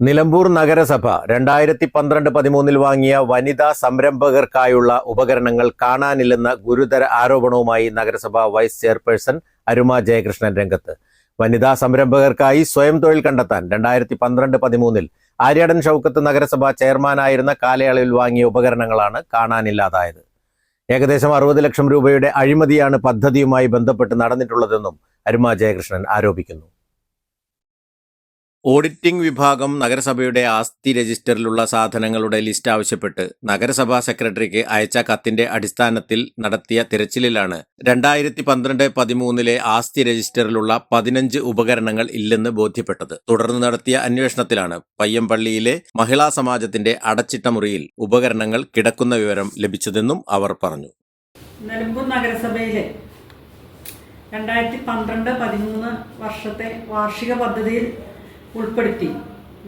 നിലമ്പൂർ നഗരസഭ രണ്ടായിരത്തി പന്ത്രണ്ട് പതിമൂന്നിൽ വാങ്ങിയ വനിതാ സംരംഭകർക്കായുള്ള ഉപകരണങ്ങൾ കാണാനില്ലെന്ന ഗുരുതര ആരോപണവുമായി നഗരസഭ വൈസ് ചെയർപേഴ്സൺ അരുമ ജയകൃഷ്ണൻ രംഗത്ത്. വനിതാ സംരംഭകർക്കായി സ്വയം തൊഴിൽ കണ്ടെത്താൻ രണ്ടായിരത്തി പന്ത്രണ്ട് പതിമൂന്നിൽ ആര്യാടൻ ഷൗക്കത്ത് നഗരസഭ ചെയർമാനായിരുന്ന കാലയളവിൽ വാങ്ങിയ ഉപകരണങ്ങളാണ് കാണാനില്ലാതായത്. ഏകദേശം അറുപത് ലക്ഷം രൂപയുടെ അഴിമതിയാണ് പദ്ധതിയുമായി ബന്ധപ്പെട്ട് നടന്നിട്ടുള്ളതെന്നും അരുമ ജയകൃഷ്ണൻ ആരോപിക്കുന്നു. ഓഡിറ്റിംഗ് വിഭാഗം നഗരസഭയുടെ ആസ്തി രജിസ്റ്ററിലുള്ള സാധനങ്ങളുടെ ലിസ്റ്റ് ആവശ്യപ്പെട്ട് നഗരസഭാ സെക്രട്ടറിക്ക് അയച്ച കത്തിന്റെ അടിസ്ഥാനത്തിൽ നടത്തിയ തിരച്ചിലിലാണ് രണ്ടായിരത്തി പന്ത്രണ്ട് പതിമൂന്നിലെ ആസ്തി രജിസ്റ്ററിലുള്ള പതിനഞ്ച് ഉപകരണങ്ങൾ ഇല്ലെന്ന് ബോധ്യപ്പെട്ടത്. തുടർന്ന് നടത്തിയ അന്വേഷണത്തിലാണ് പയ്യമ്പള്ളിയിലെ മഹിളാ സമാജത്തിന്റെ അടച്ചിട്ട മുറിയിൽ ഉപകരണങ്ങൾ കിടക്കുന്ന വിവരം ലഭിച്ചതെന്നും അവർ പറഞ്ഞു. നഗരസഭയിലെ രണ്ടായിരത്തി പന്ത്രണ്ട് പതിമൂന്ന് വർഷത്തെ വാർഷിക പദ്ധതിയിൽ ഉൾപ്പെടുത്തി.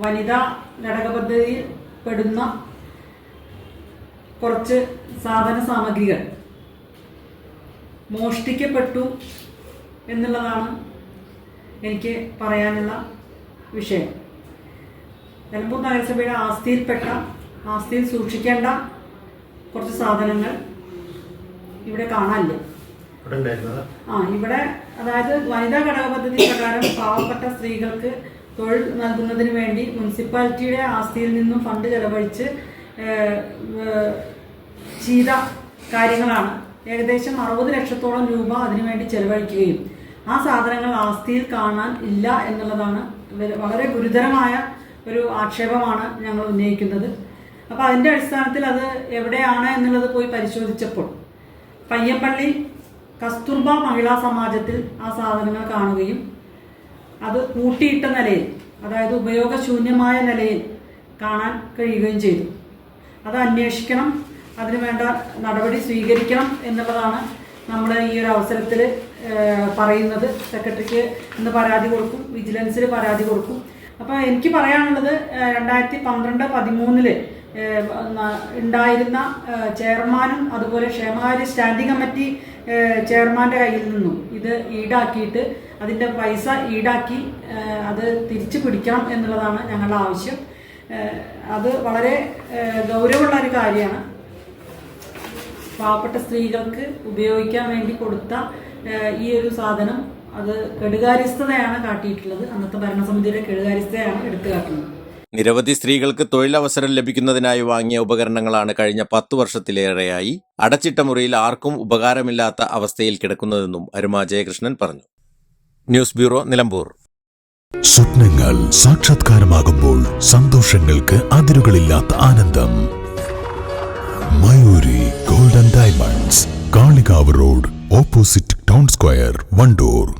വനിതാ ഘടക പദ്ധതിയിൽ പെടുന്ന കുറച്ച് സാധന സാമഗ്രികൾ. മോഷ്ടിക്കപ്പെട്ടു എന്നുള്ളതാണ് എനിക്ക് പറയാനുള്ള വിഷയം. നിലമ്പൂർ നഗരസഭയുടെ ആസ്തിയിൽപ്പെട്ട ആസ്തിയിൽ സൂക്ഷിക്കേണ്ട കുറച്ച് സാധനങ്ങൾ ഇവിടെ കാണാനില്ല. ആ ഇവിടെ അതായത് വനിതാ ഘടക പദ്ധതി പ്രകാരം പാവപ്പെട്ട സ്ത്രീകൾക്ക് തൊഴിൽ നൽകുന്നതിന് വേണ്ടി മുനിസിപ്പാലിറ്റിയുടെ ആസ്തിയിൽ നിന്നും ഫണ്ട് ചെലവഴിച്ച് ചെയ്ത കാര്യങ്ങളാണ്. ഏകദേശം അറുപത് ലക്ഷത്തോളം രൂപ അതിനുവേണ്ടി ചെലവഴിക്കുകയും ആ സാധനങ്ങൾ ആസ്തിയിൽ കാണാൻ ഇല്ല എന്നുള്ളതാണ് വളരെ ഗുരുതരമായ ഒരു ആക്ഷേപമാണ് ഞങ്ങൾ ഉന്നയിക്കുന്നത്. അപ്പോൾ അതിന്റെ അടിസ്ഥാനത്തിൽ അത് എവിടെയാണ് എന്നുള്ളത് പോയി പരിശോധിച്ചപ്പോൾ പയ്യപ്പള്ളി കസ്തൂർബ മഹിളാ സമാജത്തിൽ ആ സാധനങ്ങൾ കാണുകയും അത് കൂട്ടിയിട്ട നിലയിൽ അതായത് ഉപയോഗശൂന്യമായ നിലയിൽ കാണാൻ കഴിയുകയും ചെയ്തു. അത് അന്വേഷിക്കണം അതിന് വേണ്ട നടപടി സ്വീകരിക്കണം എന്നുള്ളതാണ് നമ്മൾ ഈ ഒരു അവസരത്തിൽ പറയുന്നത്. സെക്രട്ടറിക്ക് ഇന്ന് പരാതി കൊടുക്കും വിജിലൻസിൽ പരാതി കൊടുക്കും. അപ്പോൾ എനിക്ക് പറയാനുള്ളത് രണ്ടായിരത്തി പന്ത്രണ്ട് പതിമൂന്നിൽ ഉണ്ടായിരുന്ന ചെയർമാനും അതുപോലെ ക്ഷേമകാര്യ സ്റ്റാൻഡിംഗ് കമ്മിറ്റി ചെയർമാന്റെ കയ്യിൽ നിന്നും ഇത് ഈടാക്കിയിട്ട് അതിന്റെ പൈസ ഈടാക്കി അത് തിരിച്ചു പിടിക്കണം എന്നുള്ളതാണ് ഞങ്ങളുടെ ആവശ്യം. അത് വളരെ ഗൗരവമുള്ള ഒരു കാര്യമാണ്. പാവപ്പെട്ട സ്ത്രീകൾക്ക് ഉപയോഗിക്കാൻ വേണ്ടി കൊടുത്ത ഈ ഒരു സാധനം അത് കെടുകാര്യസ്ഥതയാണ് കാട്ടിയിട്ടുള്ളത്. അന്നത്തെ ഭരണസമിതിയുടെ കെടുകാര്യസ്ഥതയാണ് എടുത്തു കാട്ടുന്നത് നിരവധി സ്ത്രീകൾക്ക് തൊഴിലവസരം ലഭിക്കുന്നതിനായി വാങ്ങിയ ഉപകരണങ്ങളാണ് കഴിഞ്ഞ പത്തു വർഷത്തിലേറെയായി അടച്ചിട്ട മുറിയിൽ ആർക്കും ഉപകാരമില്ലാത്ത അവസ്ഥയിൽ കിടക്കുന്നതെന്നും അരുമ ജയകൃഷ്ണൻ പറഞ്ഞു. News bureau Nilambur. സ്വപ്നങ്ങൾ സാക്ഷാത്കാരമാകുമ്പോൾ സന്തോഷങ്ങൾക്ക് അതിരുകളില്ലാത്ത ആനന്ദം. Mayuri golden diamonds Kalikavu road opposite town square Wandoor.